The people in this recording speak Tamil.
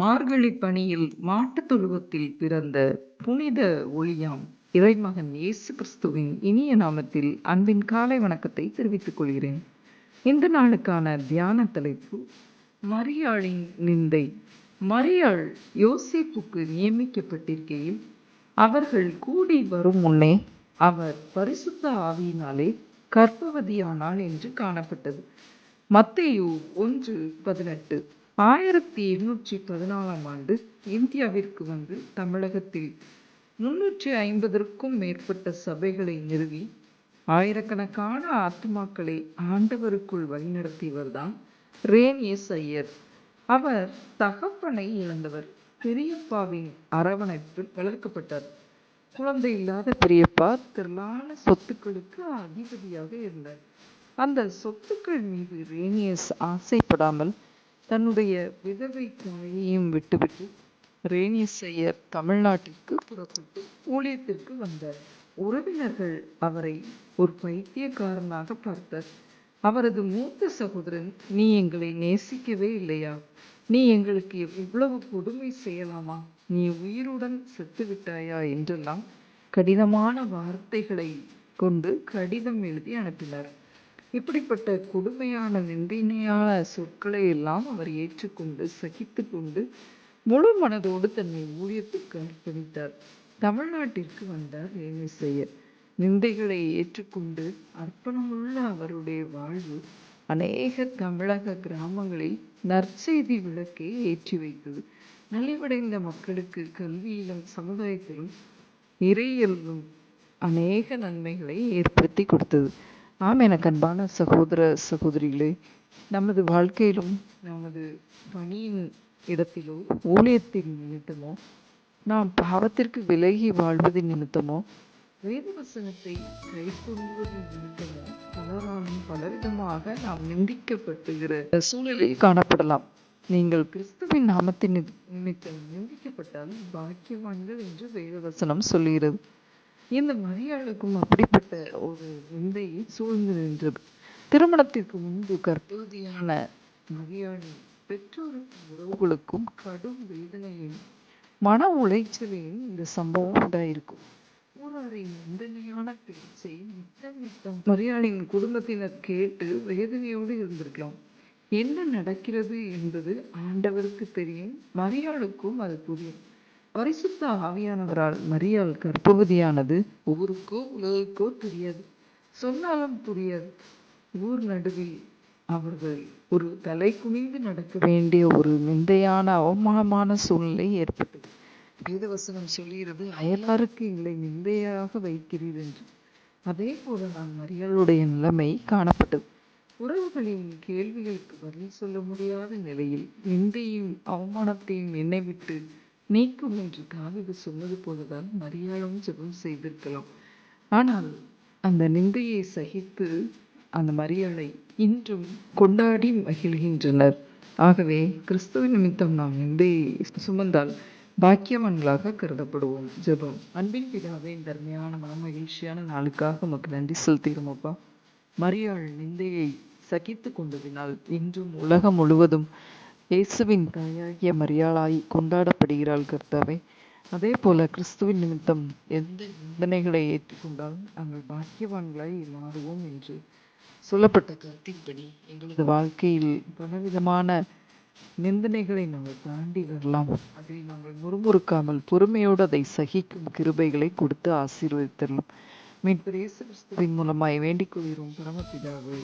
மார்கழி பணியில் மாட்டுத் தொழுவத்தில் பிறந்த புனித ஒளியாம் இறைமகன் இயேசு கிறிஸ்துவின் இனிய நாமத்தில் அன்பின் காலை வணக்கத்தை தெரிவித்துக் கொள்கிறேன். இந்த நாளுக்கான தியான தலைப்பு மரியாளின் நிந்தை. மரியாள் யோசிப்புக்கு நியமிக்கப்பட்டிருக்கையில் அவர்கள் கூடி வரும் முன்னே அவர் பரிசுத்த ஆவியினாலே கர்ப்பவதியானாள் என்று காணப்பட்டது. மத்தேயு ஒன்று பதினெட்டு. ஆயிரத்தி எண்ணூற்றி பதினாலாம் ஆண்டு இந்தியாவிற்கு வந்து தமிழகத்தில் முன்னூற்றி ஐம்பதற்கும் மேற்பட்ட சபைகளை நிறுவி ஆயிரக்கணக்கான ஆத்மாக்களை ஆண்டவருக்குள் வழிநடத்தியவர்தான் ரேனியஸ் ஐயர். அவர் தகப்பனை இழந்தவர். பெரியப்பாவின் அரவணைப்பில் வளர்க்கப்பட்டார். குழந்தை இல்லாத பெரியப்பா திரளான சொத்துக்களுக்கு அதிபதியாக இருந்தார். அந்த சொத்துக்கள் மீது ரேனியஸ் ஆசைப்படாமல் தன்னுடைய விதவை தாயையும் விட்டுவிட்டு ரேணிசையர் தமிழ்நாட்டிற்கு புறப்பட்டு ஊழியத்திற்கு வந்தார். உறவினர்கள் அவரை ஒரு பைத்தியக்காரனாக பார்த்தார் அவரது மூத்த சகோதரன் நீ எங்களை நேசிக்கவே இல்லையா? நீ எங்களுக்கு இவ்வளவு கொடுமை செய்யலாமா? நீ உயிருடன் செத்துவிட்டாயா? என்றெல்லாம் கடினமான வார்த்தைகளை கொண்டு கடிதம் எழுதி அனுப்பினார். இப்படிப்பட்ட கொடுமையான நிந்தையான சொற்களை எல்லாம் அவர் ஏற்றுக்கொண்டு சகித்து கொண்டு முழு மனதோடு தன்னை ஊழியத்துக்கு அர்ப்பணித்தார். தமிழ்நாட்டிற்கு வந்தார் ரேமிசையர் நிந்தைகளை ஏற்றுக்கொண்டு அர்ப்பணமுள்ள அவருடைய வாழ்வு அநேக தமிழக கிராமங்களில் நற்செய்தி விளக்கை ஏற்றி வைத்தது. நலிவடைந்த மக்களுக்கு கல்வியிலும் சமுதாயத்திலும் இறையியலும் அநேக நன்மைகளை ஏற்படுத்தி கொடுத்தது. ஆம் எனக்கு அன்பான சகோதர சகோதரிகளே நமது வாழ்க்கையிலும் நமது பணியின் இடத்திலோ ஊழியத்தின் நிமித்தமோ நாம் பாவத்திற்கு விலகி வாழ்வதின் நிமித்தமோ வேதவசனத்தை கைக்கொள்வது நிமித்தமோ பலராலும் பலவிதமாக நாம் நிந்திக்கப்படுகிற சூழ்நிலை காணப்படலாம். நீங்கள் கிறிஸ்துவின் நாமத்தின் நிமித்தம் நிந்திக்கப்பட்டால் பாக்கியவான்கள் என்று வேதவசனம் சொல்லுகிறது. இந்த மரியாளுக்கும் அப்படிப்பட்ட ஒரு விந்தை சூழ்ந்து நின்றது. திருமணத்திற்கு முன்பு கர்ப்பவதியான மரியாளி பெற்றோரும் உறவுகளுக்கும் கடும் வேதனையும் மன உளைச்சலையும் இந்த சம்பவம் உண்டாயிருக்கும். ஊராரின் நிந்தனையான பேச்சை நித்தம் நித்தம் மரியாளின் குடும்பத்தினர் கேட்டு வேதனையோடு இருந்திருக்கலாம். என்ன நடக்கிறது என்பது ஆண்டவருக்கு தெரியும் மரியாளுக்கும் அது புரியும். பரிசுத்த ஆவியானவரால் மரியாள் கர்ப்பவதியானது ஊருக்கோ உலகுக்கோ தெரியாது. சொன்னாலும் புரியாது. ஊர் நடுவில் அவர்கள் ஒரு தலை குனிந்து நடக்க வேண்டிய ஒரு நிந்தையான அவமானமான சூழ்நிலை ஏற்பட்டது. வேதவசனம் சொல்கிறது அயலாருக்கு எங்களை நிந்தையாக வைக்கிறீர் என்று. அதே போல நான் மரியாளுடைய நிலைமை காணப்பட்டது. உறவுகளின் கேள்விகளுக்கு பதில் சொல்ல முடியாத நிலையில் நிந்தையும் அவமானத்தையும் என்னை விட்டு நீக்கும் என்று காதுக்கு சொன்னது போலதான் மரியாளும் ஜெபம் செய்திருக்கலாம். ஆனால் அந்த நிந்தையை சகித்து அந்த மரியாளை இன்றும் கொண்டாடி மகிழ்கின்றனர். ஆகவே கிறிஸ்துவ நிமித்தம் நாம் நிந்தையை சுமந்தால் பாக்கியவான்களாக கருதப்படுவோம். ஜெபம். அன்பின் பிதாவே இந்த அருமையான மன மகிழ்ச்சியான நாளுக்காக உமக்கு நன்றி செலுத்துகிறோம் அப்பா. மரியாள் நிந்தையை சகித்து கொண்டதினால் இன்றும் உலகம் முழுவதும் இயேசுவின் தாயாகிய மரியாளாய் கொண்டாடப்படுகிறாள் கர்த்தாவே. அதே போல கிறிஸ்துவின் நிமித்தம் எந்த நிந்தனைகளை ஏற்றுக்கொண்டாலும் நாங்கள் பாக்கியவான்களாய் மாறுவோம் என்று சொல்லப்பட்ட கருத்தின்படி எங்களது வாழ்க்கையில் பலவிதமான நிந்தனைகளை நாங்கள் தாண்டி வரலாம். அதை நாங்கள் முறுமுறுக்காமல் பொறுமையோடு அதை சகிக்கும் கிருபைகளை கொடுத்து ஆசீர்வதித்தரலாம். மீட்பு இயேசு கிறிஸ்துவின் மூலமாய் வேண்டிக் கொள்கிறோம். பரமபிதாவே